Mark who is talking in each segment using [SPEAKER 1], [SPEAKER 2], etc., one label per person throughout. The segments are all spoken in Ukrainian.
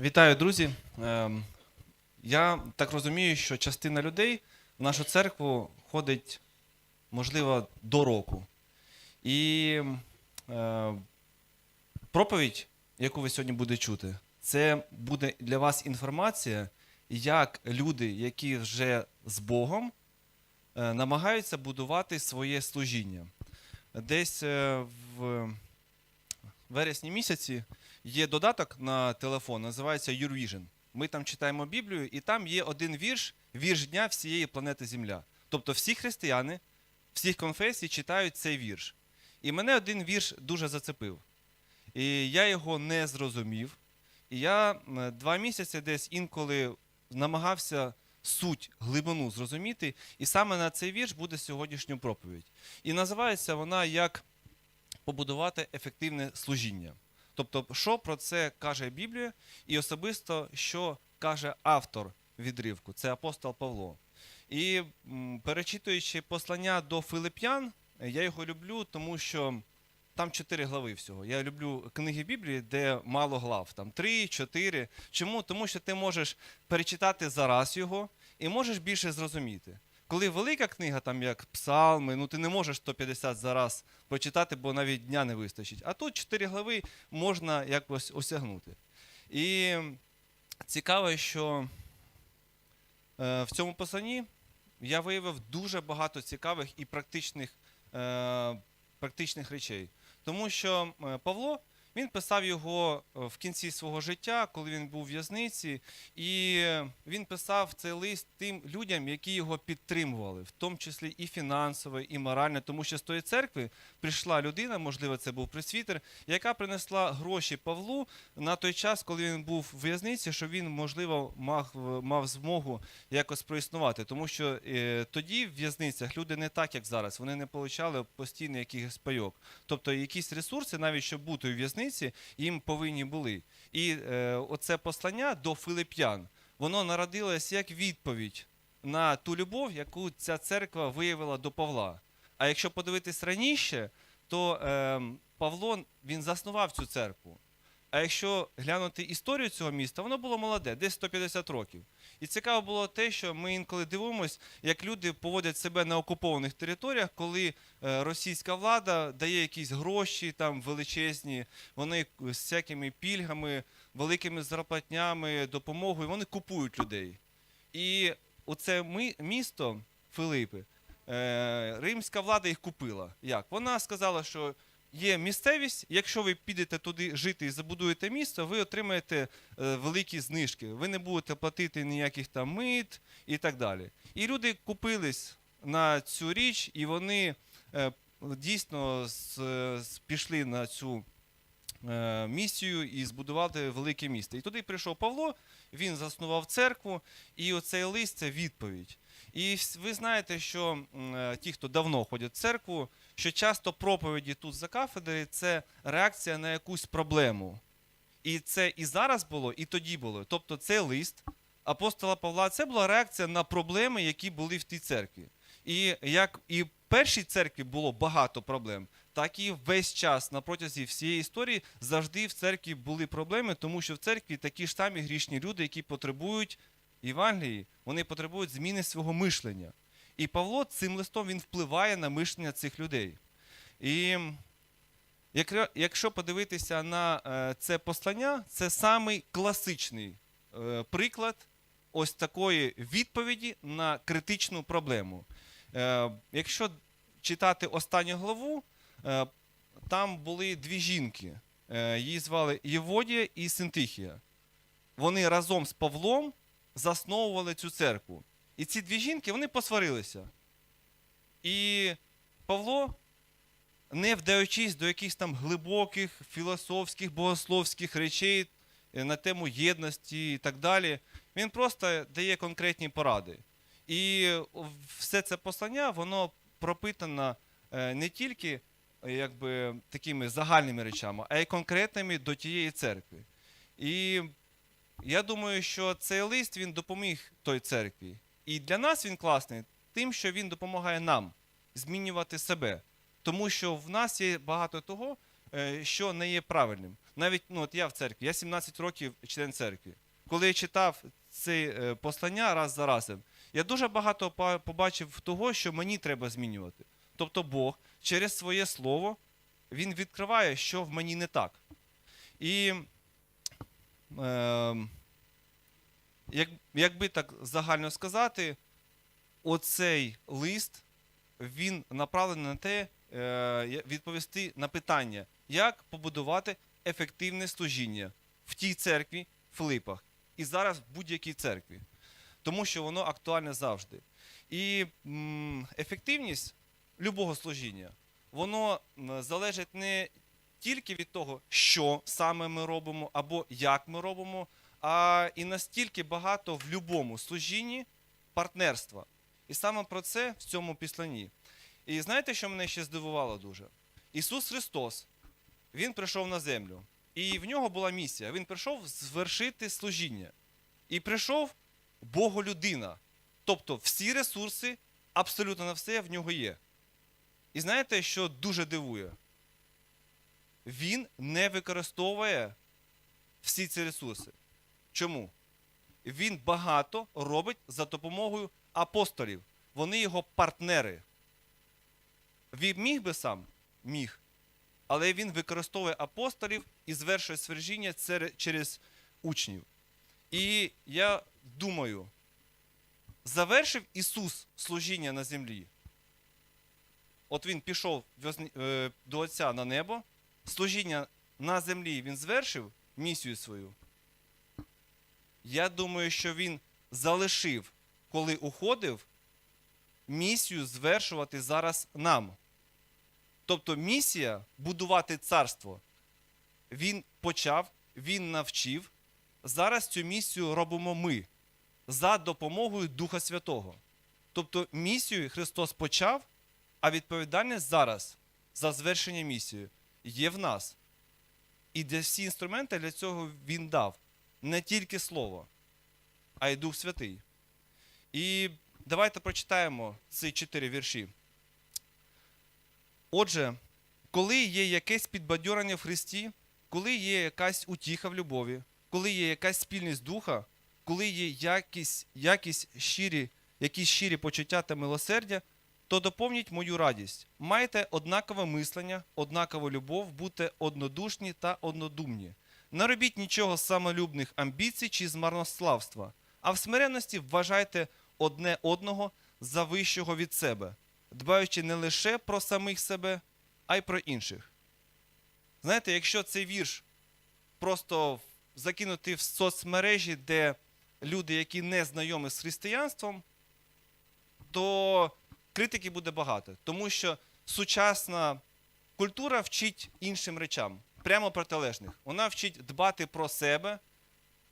[SPEAKER 1] Вітаю, друзі. Ем, Я так розумію, що частина людей в нашу церкву ходить, можливо, до року. І е, проповідь, яку ви сьогодні будете чути, це буде для вас інформація, як люди, які вже з Богом, е, намагаються будувати своє служіння. Десь е, в вересні місяці є додаток на телефон, називається YourVision. Ми там читаємо Біблію, і там є один вірш, вірш дня всієї планети Земля. Тобто всі християни, всіх конфесій читають цей вірш. І мене один вірш дуже зацепив. І я його не зрозумів. І я два місяці десь інколи намагався суть, глибину зрозуміти. І саме на цей вірш буде сьогоднішня проповідь. І називається вона як побудувати ефективне служіння. Тобто, що про це каже Біблія, і особисто, що каже автор відривку, це апостол Павло. І перечитуючи послання до Филип'ян, я його люблю, тому що там чотири глави всього. Я люблю книги Біблії, де мало глав, там три, чотири. Чому? Тому що ти можеш перечитати зараз його і можеш більше зрозуміти. Коли велика книга, там як псалми, ну ти не можеш 150 зараз прочитати, бо навіть дня не вистачить. А тут 4 глави можна якось осягнути. І цікаво, що е, в цьому посланні я виявив дуже багато цікавих і практичних, е, практичних речей. Тому що е, Павло він писав його е, в кінці свого життя, коли він був в в'язниці, і він писав цей лист тим людям, які його підтримували, в тому числі і фінансово, і морально, тому що з тої церкви прийшла людина, можливо, це був пресвітер, яка принесла гроші Павлу на той час, коли він був в в'язниці, що він, можливо, мав, мав змогу якось проіснувати. Тому що е, тоді в в'язницях люди не так, як зараз, вони не отримали постійно якихось пайок. Тобто якісь ресурси, навіть щоб бути у в'язниці, їм повинні були. І е, оце послання до филип'ян, воно народилось як відповідь на ту любов, яку ця церква виявила до Павла. А якщо подивитись раніше, то е, Павло він заснував цю церкву. А якщо глянути історію цього міста, воно було молоде, десь 150 років. І цікаво було те, що ми інколи дивимося, як люди поводять себе на окупованих територіях, коли е, російська влада дає якісь гроші там величезні, вони з всякими пільгами, великими зарплатнями, допомогою, вони купують людей. І оце ми, місто Филипи, е, римська влада їх купила. Як? Вона сказала, що є місцевість, якщо ви підете туди жити і забудуєте місто, ви отримаєте е, великі знижки. Ви не будете платити ніяких там мит і так далі. І люди купились на цю річ, і вони е, дійсно пішли на цю місію і збудувати велике місто. І туди прийшов Павло, він заснував церкву, і оцей лист це відповідь. І ви знаєте, що е, ті, хто давно ходять в церкву, що часто проповіді тут за кафедрою це реакція на якусь проблему. І це і зараз було, і тоді було. Тобто цей лист апостола Павла це була реакція на проблеми, які були в тій церкві. І як і в першій церкві було багато проблем, так і весь час на протязі всієї історії завжди в церкві були проблеми, тому що в церкві такі ж самі грішні люди, які потребують Євангелії, вони потребують зміни свого мишлення. І Павло цим листом він впливає на мишлення цих людей. І якщо- подивитися на е, це послання, це самий класичний е, приклад ось такої відповіді на критичну проблему. Е, Якщо читати останню главу, там були дві жінки. Її звали Єводія і Синтихія. Вони разом з Павлом засновували цю церкву. І ці дві жінки вони посварилися. І Павло, не вдаючись до якихось там глибоких філософських, богословських речей е, на тему єдності і так далі, він просто дає конкретні поради. І все це послання, воно пропитано е, не тільки е, якби, такими загальними речами, а й конкретними до тієї церкви. І я думаю, що цей лист він допоміг той церкві. І для нас він класний тим, що він допомагає нам змінювати себе. Тому що в нас є багато того, е, що не є правильним. Навіть ну, от я в церкві, я 17 років член церкви. Коли я читав це послання раз за разом, я дуже багато побачив того, що мені треба змінювати. Тобто Бог через своє слово він відкриває, що в мені не так. І як, якби так загально сказати, оцей лист він направлений на те, е, відповісти на питання, як побудувати ефективне служіння в тій церкві, в Филипах, і зараз в будь-якій церкві. Тому що воно актуальне завжди. І ефективність любого служіння, воно залежить не тільки від того, що саме ми робимо або як ми робимо, а і настільки багато в любому служінні партнерства. І саме про це в цьому післанні. І знаєте, що мене ще здивувало дуже? Ісус Христос, Він прийшов на землю, і в нього була місія. Він прийшов звершити служіння. І прийшов Боголюдина. Тобто всі ресурси, абсолютно на все в нього є. І знаєте, що дуже дивує? Він не використовує всі ці ресурси. Чому? Він багато робить за допомогою апостолів. Вони його партнери. Він міг би сам? Міг. Але він використовує апостолів і звершує свержіння через учнів. І я думаю, завершив Ісус служіння на землі. От він пішов е, до Отця на небо, служіння на землі він звершив місію свою. Я думаю, що він залишив, коли уходив, місію звершувати зараз нам. Тобто місія будувати царство. Він почав, він навчив. Зараз цю місію робимо ми за допомогою Духа Святого. Тобто місію Христос почав, а відповідальність зараз за звершення місії є в нас. І де всі інструменти для цього він дав. Не тільки Слово, а й Дух Святий. І давайте прочитаємо ці чотири вірші. Отже, коли є якесь підбадьорення в Христі, коли є якась утіха в любові, коли є якась спільність духа, коли є якісь, якісь щирі, якісь щирі почуття та милосердя, то доповніть мою радість. Майте однакове мислення, однакову любов, будьте однодушні та однодумні. Не робіть нічого з самолюбних амбіцій чи з марнославства, а в смиренності вважайте одне одного за вищого від себе, дбаючи не лише про самих себе, а й про інших. Знаєте, якщо цей вірш просто закинути в соцмережі, де люди, які не знайомі з християнством, то критики буде багато. Тому що сучасна культура вчить іншим речам, прямо протилежних. Вона вчить дбати про себе,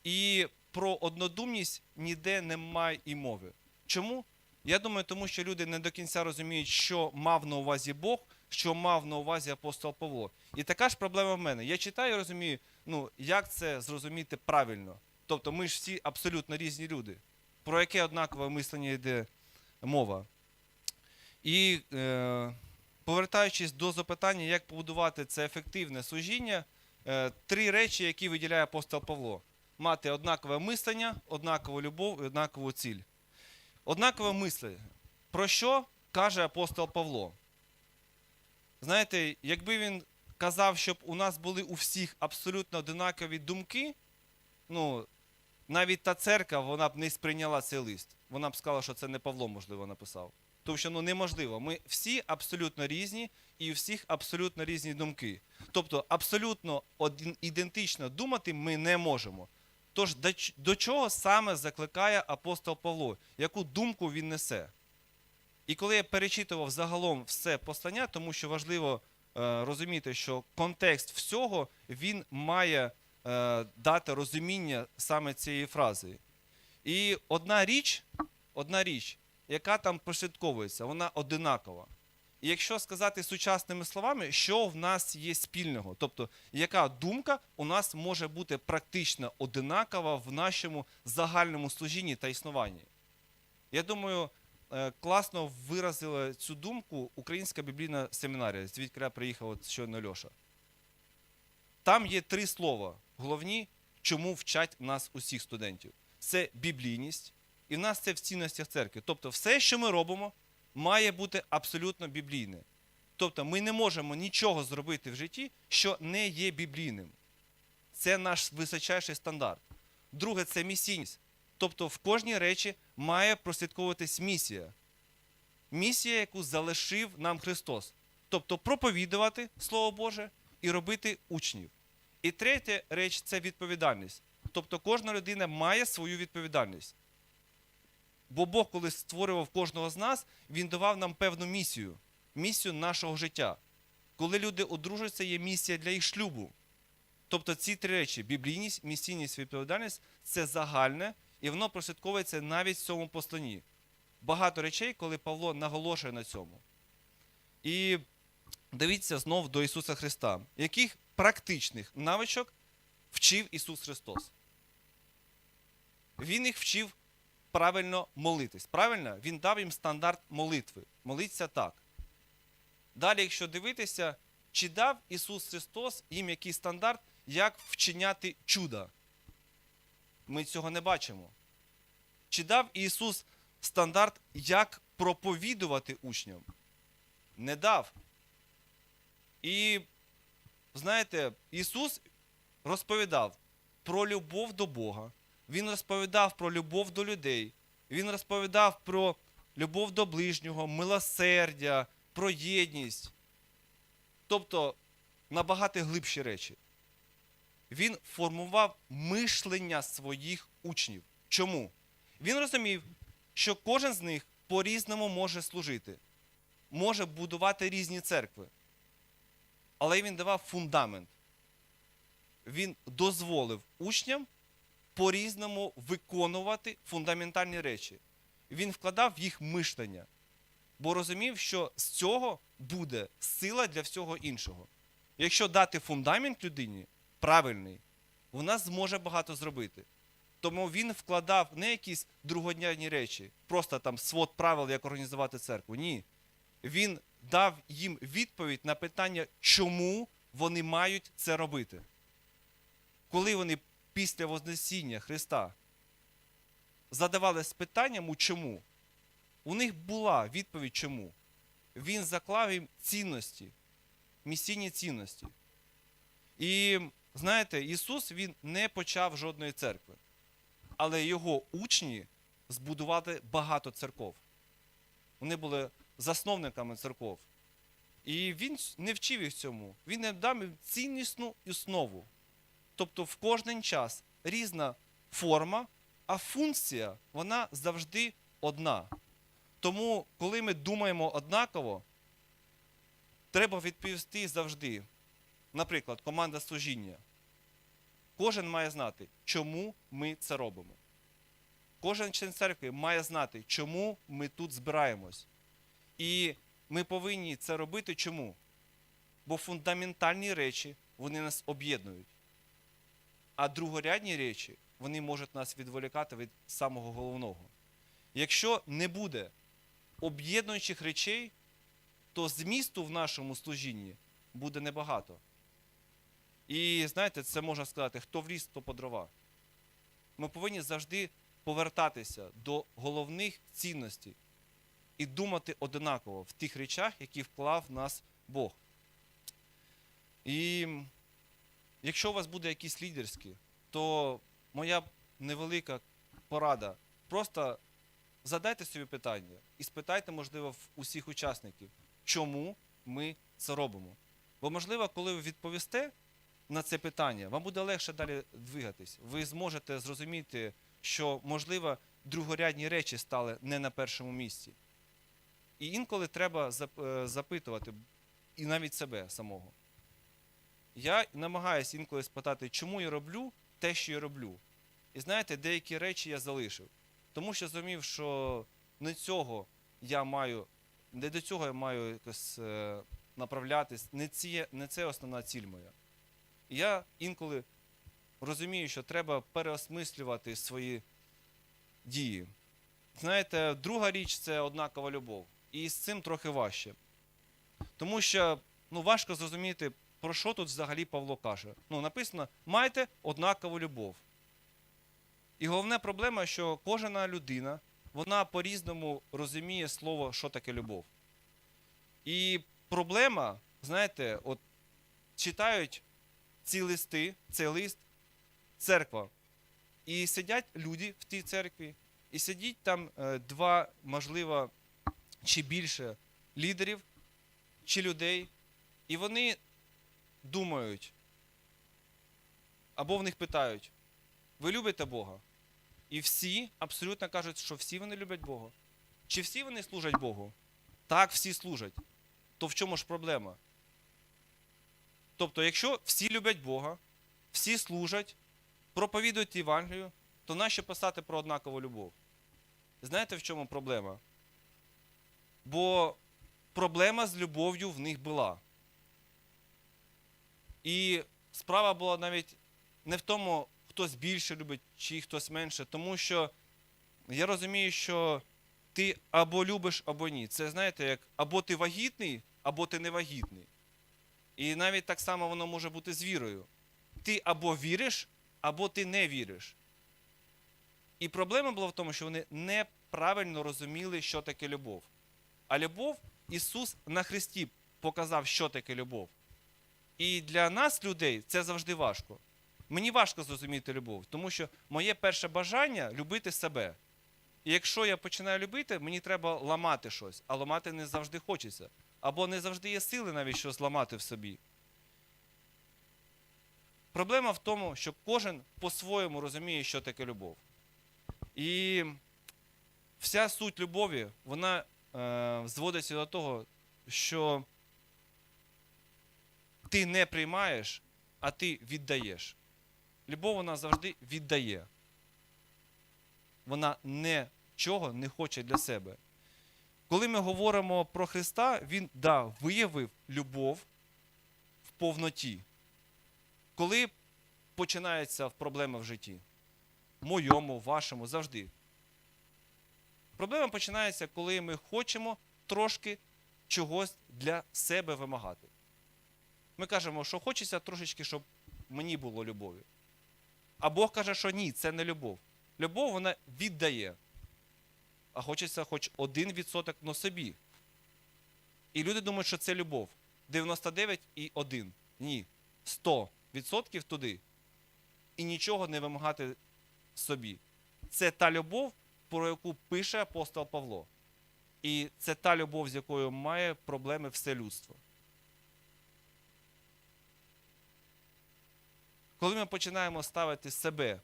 [SPEAKER 1] і про однодумність ніде немає і мови. Чому? Я думаю, тому що люди не до кінця розуміють, що мав на увазі Бог, що мав на увазі апостол Павло. І така ж проблема в мене. Я читаю і розумію, ну, як це зрозуміти правильно. Тобто ми ж всі абсолютно різні люди. Про яке однакове мислення йде мова. І е, повертаючись до запитання, як побудувати це ефективне служіння, е, три речі, які виділяє апостол Павло: мати однакове мислення, однакову любов і однакову ціль. Однакове мислення. Про що каже апостол Павло? Знаєте, якби він казав, щоб у нас були у всіх абсолютно однакові думки, ну, навіть та церква вона б не сприйняла цей лист. Вона б сказала, що це не Павло, можливо, написав. Тому що ну, неможливо. Ми всі абсолютно різні і у всіх абсолютно різні думки. Тобто абсолютно ідентично думати ми не можемо. Тож до чого саме закликає апостол Павло? Яку думку він несе? І коли я перечитував загалом все послання, тому що важливо е, розуміти, що контекст всього він має е, дати розуміння саме цієї фрази. І одна річ, одна річ, яка там прослідковується, вона одинакова. І якщо сказати сучасними словами, що в нас є спільного, тобто яка думка у нас може бути практично одинакова в нашому загальному служінні та існуванні. Я думаю, е, класно виразила цю думку Українська біблійна семінарія, звідки приїхав от щойно Льоша. там є три слова головні, чому вчать нас усіх студентів. Це біблійність, і в нас це в цінностях церкви. Тобто, все, що ми робимо, має бути абсолютно біблійне. Тобто, ми не можемо нічого зробити в житті, що не є біблійним. Це наш височайший стандарт. Друге, це місійність. Тобто, в кожній речі має прослідковуватись місія. Місія, яку залишив нам Христос. Тобто проповідувати Слово Боже і робити учнів. І третя реч це відповідальність. Тобто кожна людина має свою відповідальність. Бо Бог, коли створював кожного з нас, Він давав нам певну місію, місію нашого життя. Коли люди одружуються, є місія для їх шлюбу. Тобто ці три речі біблійність, місійність, відповідальність це загальне, і воно прослідковується навіть в цьому посланні. Багато речей, коли Павло наголошує на цьому. І дивіться знов до Ісуса Христа. Яких практичних навичок вчив Ісус Христос? Він їх вчив правильно молитись. Правильно? Він дав їм стандарт молитви. Молиться так. Далі, якщо дивитися, чи дав Ісус Христос їм який стандарт, як вчиняти чуда? Ми цього не бачимо. Чи дав Ісус стандарт, як проповідувати учням? Не дав. І, знаєте, Ісус розповідав про любов до Бога. Він розповідав про любов до людей. Він розповідав про любов до ближнього, милосердя, про єдність. Тобто набагато глибші речі. Він формував мишлення своїх учнів. Чому? Він розумів, що кожен з них по-різному може служити, може будувати різні церкви. Але він давав фундамент. Він дозволив учням по-різному виконувати фундаментальні речі. Він вкладав їх мишлення, бо розумів, що з цього буде сила для всього іншого. Якщо дати фундамент людині правильний, вона зможе багато зробити. Тому він вкладав не якісь другоднявні речі, просто там свод правил, як організувати церкву. Ні. Він дав їм відповідь на питання, чому вони мають це робити. Коли вони після Вознесіння Христа задавались питанням, чому, у них була відповідь чому. Він заклав їм цінності, місійні цінності. І знаєте, Ісус Він не почав жодної церкви, але його учні збудували багато церков. Вони були засновниками церков. І він не вчив їх цьому. Він не дав їм ціннісну основу. Тобто в кожен час різна форма, а функція вона завжди одна. Тому, коли ми думаємо однаково, треба відповісти завжди. Наприклад, команда служіння. Кожен має знати, чому ми це робимо. Кожен член церкви має знати, чому ми тут збираємось. І ми повинні це робити чому? Бо фундаментальні речі вони нас об'єднують. А другорядні речі вони можуть нас відволікати від самого головного. Якщо не буде об'єднуючих речей, то змісту в нашому служінні буде небагато. І знаєте, це можна сказати, хто в ліс, то по дрова. Ми повинні завжди повертатися до головних цінностей і думати одинаково в тих речах, які вклав в нас Бог. І якщо у вас буде якісь лідерські, то моя невелика порада. Просто задайте собі питання і спитайте, можливо, в усіх учасників, чому ми це робимо. Бо, можливо, коли ви відповісте на це питання, вам буде легше далі двигатись. Ви зможете зрозуміти, що, можливо, другорядні речі стали не на першому місці. І інколи треба е, запитувати і навіть себе самого. Я намагаюся інколи спитати, чому я роблю те, що я роблю. І знаєте, деякі речі я залишив. Тому що зрозумів, що не цього я маю, не до цього я маю якось е, направлятись, не, ці, не це основна ціль моя. І я інколи розумію, що треба переосмислювати свої дії. Знаєте, друга річ це однакова любов. І з цим трохи важче. Тому що ну, важко зрозуміти про що тут взагалі Павло каже? Ну, написано: майте однакову любов. І головна проблема, що кожна людина, вона по-різному розуміє слово, що таке любов. І проблема, знаєте, от читають ці листи, цей лист, церква. І сидять люди в тій церкві, і сидять там е, два, можливо, чи більше лідерів, чи людей, і вони думають, або в них питають: ви любите Бога? І всі абсолютно кажуть, що всі вони люблять Бога. Чи всі вони служать Богу? Так, всі служать. То в чому ж проблема? Тобто, якщо всі люблять Бога, всі служать, проповідують Євангелію, то нащо писати про однакову любов? Знаєте, в чому проблема? Бо проблема з любов'ю в них була. І справа була навіть не в тому, хтось більше любить, чи хтось менше, тому що я розумію, що ти або любиш, або ні. Це знаєте, як або ти вагітний, або ти не вагітний. І навіть так само воно може бути з вірою. Ти або віриш, або ти не віриш. І проблема була в тому, що вони неправильно розуміли, що таке любов. А любов Ісус на Христі показав, що таке любов. І для нас, людей, це завжди важко. Мені важко зрозуміти любов, тому що моє перше бажання любити себе. І якщо я починаю любити, мені треба ламати щось, а ламати не завжди хочеться. Або не завжди є сили навіть щось зламати в собі. Проблема в тому, що кожен по-своєму розуміє, що таке любов. І вся суть любові, вона е, зводиться до того, що ти не приймаєш, а ти віддаєш. Любов вона завжди віддає. Вона нічого не хоче для себе. Коли ми говоримо про Христа, Він да, виявив любов в повноті. Коли починаються проблеми в житті? Моєму, вашому, завжди. Проблема починається, коли ми хочемо трошки чогось для себе вимагати. Ми кажемо, що хочеться трошечки, щоб мені було любові. А Бог каже, що ні, це не любов. Любов вона віддає. А хочеться хоч один відсоток на собі. І люди думають, що це любов. 99 і 1. Ні. 100 відсотків туди. І нічого не вимагати собі. Це та любов, про яку пише апостол Павло. І це та любов, з якою має проблеми все людство. Коли ми починаємо ставити себе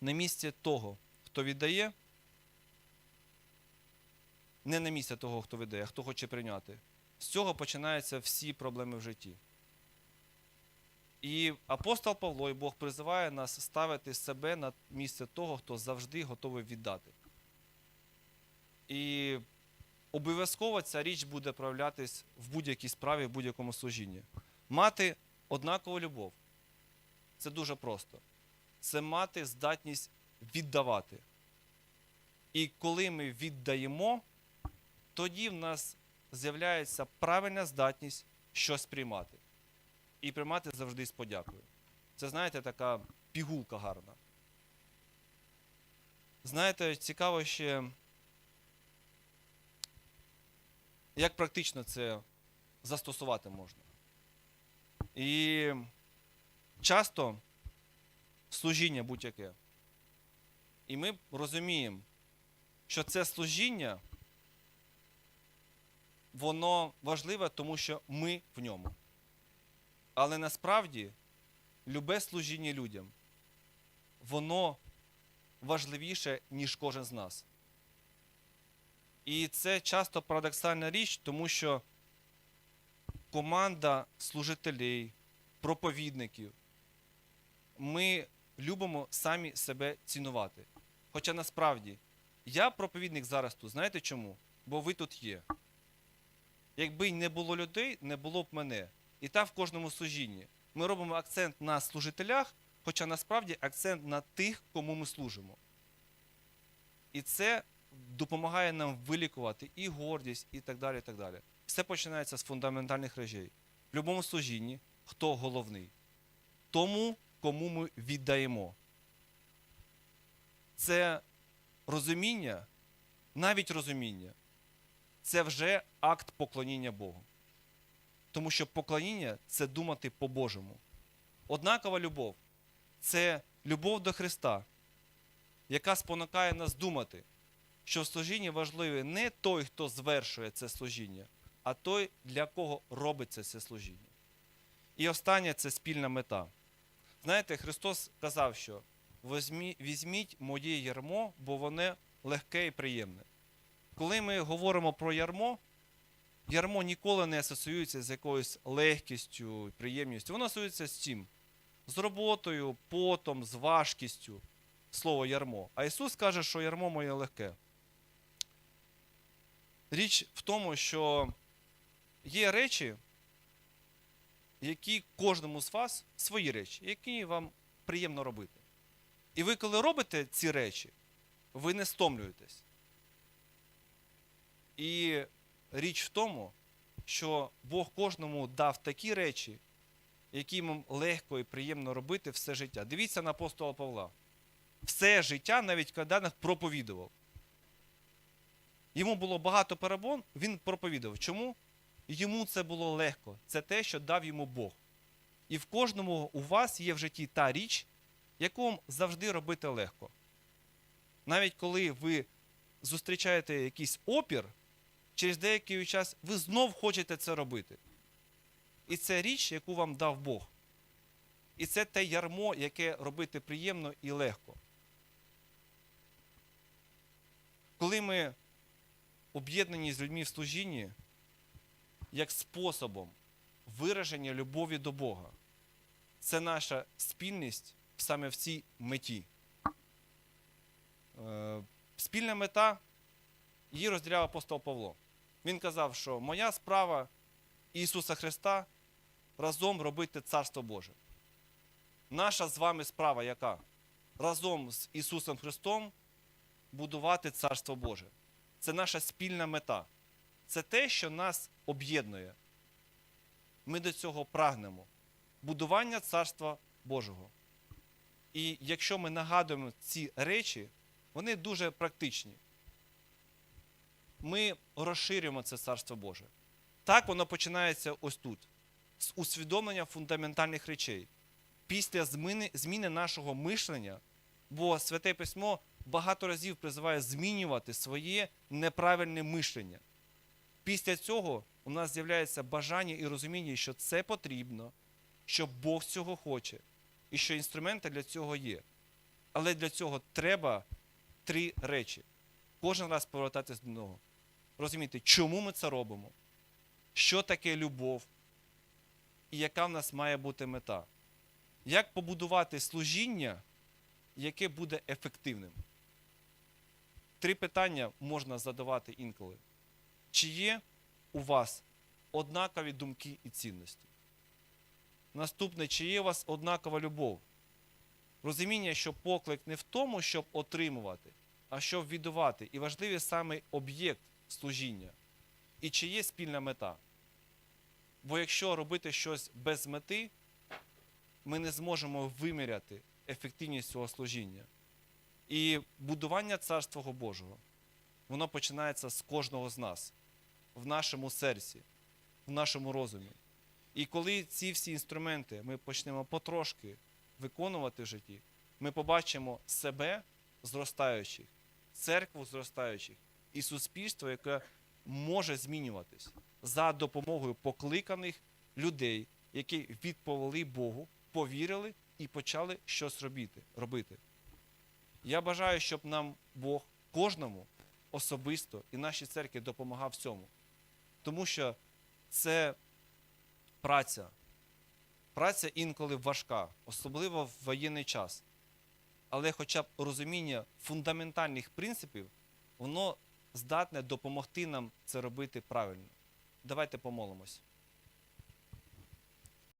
[SPEAKER 1] на місце того, хто віддає, не на місце того, хто віддає, а хто хоче прийняти, з цього починаються всі проблеми в житті. І апостол Павло і Бог призиває нас ставити себе на місце того, хто завжди готовий віддати. І обов'язково ця річ буде проявлятись в будь-якій справі, в будь-якому служінні. Мати однакову любов. Це дуже просто. Це мати здатність віддавати. І коли ми віддаємо, тоді в нас з'являється правильна здатність щось приймати. І приймати завжди з подякою. Це, знаєте, така пігулка гарна. Знаєте, цікаво ще, як практично це застосувати можна. І часто служіння будь-яке. І ми розуміємо, що це служіння, воно важливе, тому що ми в ньому. Але насправді любе служіння людям, воно важливіше, ніж кожен з нас. І це часто парадоксальна річ, тому що команда служителей, проповідників, ми любимо самі себе цінувати. Хоча насправді я проповідник зараз тут, знаєте чому? Бо ви тут є. Якби не було людей, не було б мене. І так в кожному служінні. Ми робимо акцент на служителях, хоча насправді акцент на тих, кому ми служимо. І це допомагає нам вилікувати і гордість, і так далі. і так далі. Все починається з фундаментальних речей. в будь-якому служінні, хто головний. Тому, кому ми віддаємо. Це розуміння, навіть розуміння, це вже акт поклоніння Богу. Тому що поклоніння це думати по-божому. Однакова любов це любов до Христа, яка спонукає нас думати, що в служінні важливий не той, хто звершує це служіння, а той, для кого робиться це служіння. І останнє це спільна мета. Знаєте, Христос казав, що візьміть моє ярмо, бо воно легке і приємне. Коли ми говоримо про ярмо, ярмо ніколи не асоціюється з якоюсь легкістю, приємністю. Воно асоціюється з цим, з роботою, потом, з важкістю. Слово ярмо. А Ісус каже, що ярмо моє легке. Річ в тому, що є речі, які кожному з вас свої речі, які вам приємно робити. І ви, коли робите ці речі, ви не стомлюєтесь. І річ в тому, що Бог кожному дав такі речі, які вам легко і приємно робити все життя. Дивіться на апостола Павла. Все життя, навіть коли проповідував. Йому було багато перебон, він проповідував. Чому? Йому це було легко. Це те, що дав йому Бог. І в кожному у вас є в житті та річ, яку вам завжди робити легко. Навіть коли ви зустрічаєте якийсь опір, через деякий час ви знов хочете це робити. І це річ, яку вам дав Бог. І це те ярмо, яке робити приємно і легко. Коли ми об'єднані з людьми в служінні, як способом вираження любові до Бога, це наша спільність саме в цій меті. Е, Спільна мета її розділяв апостол Павло. Він казав, що моя справа Ісуса Христа разом робити Царство Боже. Наша з вами справа яка? Разом з Ісусом Христом будувати Царство Боже. Це наша спільна мета. Це те, що нас об'єднує. Ми до цього прагнемо. Будування Царства Божого. І якщо ми нагадуємо ці речі, вони дуже практичні. Ми розширюємо це Царство Боже. Так воно починається ось тут, з усвідомлення фундаментальних речей. Після зміни, зміни нашого мишлення, бо Святе Письмо багато разів призиває змінювати своє неправильне мишлення. Після цього у нас з'являється бажання і розуміння, що це потрібно, що Бог цього хоче, і що інструменти для цього є. Але для цього треба три речі. Кожен раз повертатись до нього. Розуміти, чому ми це робимо, що таке любов, і яка в нас має бути мета. Як побудувати служіння, яке буде ефективним? Три питання можна задавати інколи. Чи є у вас однакові думки і цінності? Наступне, чи є у вас однакова любов? Розуміння, що поклик не в тому, щоб отримувати, а щоб віддавати. І важливий саме об'єкт служіння. І чи є спільна мета? Бо якщо робити щось без мети, ми не зможемо виміряти ефективність цього служіння. І будування Царства Божого, воно починається з кожного з нас, в нашому серці, в нашому розумі. І коли ці всі інструменти ми почнемо потрошки виконувати в житті, ми побачимо себе зростаючих, церкву зростаючих і суспільство, яке може змінюватись за допомогою покликаних людей, які відповіли Богу, повірили і почали щось робити. Я бажаю, щоб нам Бог кожному особисто і нашій церкві допомагав в цьому. Тому що це праця. Праця інколи важка, особливо в воєнний час. Але хоча б розуміння фундаментальних принципів, воно здатне допомогти нам це робити правильно. Давайте помолимось.